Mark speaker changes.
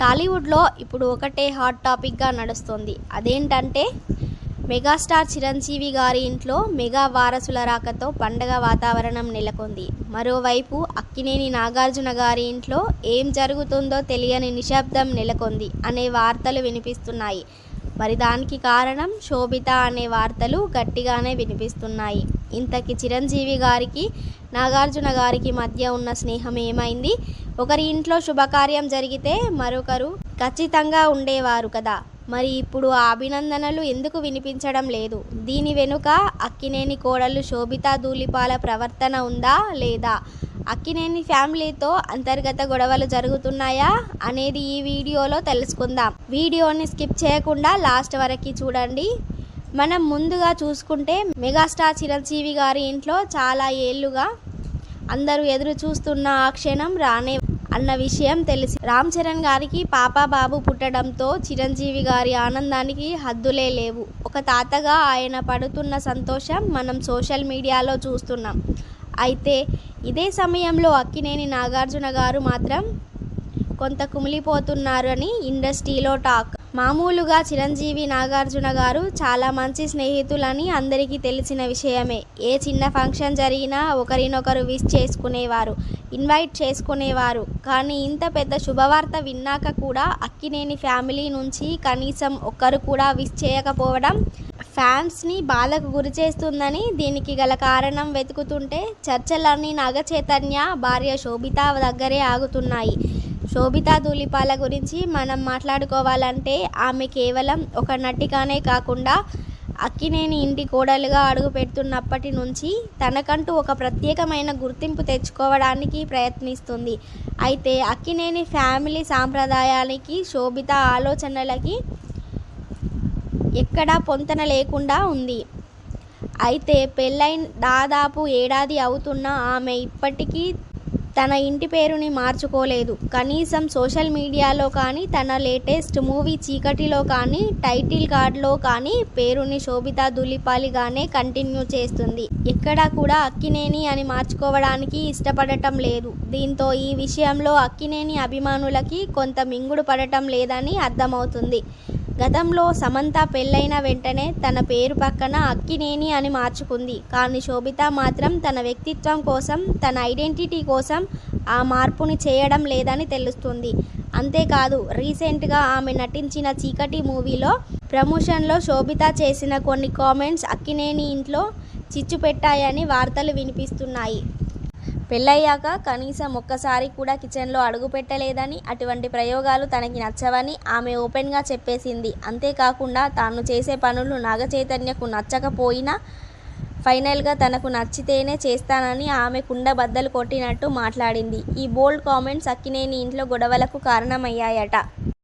Speaker 1: టాలీవుడ్లో ఇప్పుడు ఒకటే హాట్ టాపిక్గా నడుస్తుంది. అదేంటంటే మెగాస్టార్ చిరంజీవి గారి ఇంట్లో మెగా వారసుల రాకతో పండగ వాతావరణం నెలకొంది. మరోవైపు అక్కినేని నాగార్జున గారి ఇంట్లో ఏం జరుగుతుందో తెలియని నిశ్శబ్దం నెలకొంది అనే వార్తలు వినిపిస్తున్నాయి. మరి దానికి కారణం శోభిత అనే వార్తలు గట్టిగానే వినిపిస్తున్నాయి. ఇంతకి చిరంజీవి గారికి నాగార్జున గారికి మధ్య ఉన్న స్నేహం ఏమైంది? ఒకరి ఇంట్లో శుభకార్యం జరిగితే మరొకరు ఖచ్చితంగా ఉండేవారు కదా. మరి ఇప్పుడు ఆ అభినందనలు ఎందుకు వినిపించడం లేదు? దీని వెనుక అక్కినేని కోడలు శోభితా ధూళిపాల ప్రవర్తన ఉందా లేదా? అక్కినేని ఫ్యామిలీతో అంతర్గత గొడవలు జరుగుతున్నాయా అనేది ఈ వీడియోలో తెలుసుకుందాం. వీడియోని స్కిప్ చేయకుండా లాస్ట్ వరకు చూడండి. మనం ముందుగా చూసుకుంటే మెగాస్టార్ చిరంజీవి గారి ఇంట్లో చాలా ఏళ్ళుగా అందరూ ఎదురు చూస్తున్న ఆ క్షణం రానే అన్న విషయం తెలిసి రామ్ చరణ్ గారికి పాప బాబు పుట్టడంతో చిరంజీవి గారి ఆనందానికి హద్దులే లేవు. ఒక తాతగా ఆయన పడుతున్న సంతోషం మనం సోషల్ మీడియాలో చూస్తున్నాం. అయితే ఇదే సమయంలో అక్కినేని నాగార్జున గారు మాత్రం కొంత కుమిలిపోతున్నారని ఇండస్ట్రీలో టాక్. మామూలుగా చిరంజీవి నాగార్జున గారు చాలా మంచి స్నేహితులని అందరికీ తెలిసిన విషయమే. ఏ చిన్న ఫంక్షన్ జరిగినా ఒకరినొకరు విష్ చేసుకునేవారు ఇన్వైట్ చేసుకునేవారు. కానీ ఇంత పెద్ద శుభవార్త విన్నాక కూడా అక్కినేని ఫ్యామిలీ నుంచి కనీసం ఒక్కరు కూడా విష్ చేయకపోవడం ఫ్యాన్స్ని బాధకు గురి చేస్తుందని దీనికి గల కారణం వెతుకుతుంటే చర్చలన్నీ నాగచైతన్య భార్య శోభిత దగ్గరే ఆగుతున్నాయి. శోభితా ధూళిపాల గురించి మనం మాట్లాడుకోవాలంటే ఆమె కేవలం ఒక నటిగానే కాకుండా అక్కినేని ఇంటి కోడలుగా అడుగుపెడుతున్నప్పటి నుంచి తనకంటూ ఒక ప్రత్యేకమైన గుర్తింపు తెచ్చుకోవడానికి ప్రయత్నిస్తుంది. అయితే అక్కినేని ఫ్యామిలీ సాంప్రదాయానికి శోభిత ఆలోచనలకి ఎక్కడా పొంతన లేకుండా ఉంది. అయితే పెళ్ళైన దాదాపు ఏడాది అవుతున్న ఆమె ఇప్పటికీ తన ఇంటి పేరుని మార్చుకోలేదు. కనీసం సోషల్ మీడియాలో కానీ తన లేటెస్ట్ మూవీ చీకటిలో కానీ టైటిల్ కార్డ్లో కానీ పేరుని శోభితా దులిపాలిగానే కంటిన్యూ చేస్తుంది. ఎక్కడా కూడా అక్కినేని అని మార్చుకోవడానికి ఇష్టపడటం లేదు. దీంతో ఈ విషయంలో అక్కినేని అభిమానులకి కొంత మింగుడు పడటం లేదని అర్థమవుతుంది. గతంలో సమంత పెళ్ళైన వెంటనే తన పేరు పక్కన అక్కినేని అని మార్చుకుంది. కానీ శోభిత మాత్రం తన వ్యక్తిత్వం కోసం తన ఐడెంటిటీ కోసం ఆ మార్పుని చేయడం లేదని తెలుస్తుంది. అంతేకాదు రీసెంట్గా ఆమె నటించిన చీకటి మూవీలో ప్రమోషన్లో శోభిత చేసిన కొన్ని కామెంట్స్ అక్కినేని ఇంట్లో చిచ్చు పెట్టాయని వార్తలు వినిపిస్తున్నాయి. పెళ్ళయ్యాక కనీసం ఒక్కసారి కూడా కిచెన్లో అడుగు పెట్టలేదని అటువంటి ప్రయోగాలు తనకి నచ్చవని ఆమె ఓపెన్గా చెప్పేసింది. అంతేకాకుండా తాను చేసే పనులు నాగచైతన్యకు నచ్చకపోయినా ఫైనల్గా తనకు నచ్చితేనే చేస్తానని ఆమె కుండ బద్దలు కొట్టినట్టు మాట్లాడింది. ఈ బోల్డ్ కామెంట్స్ అక్కినేని ఇంట్లో గొడవలకు కారణమయ్యాయట.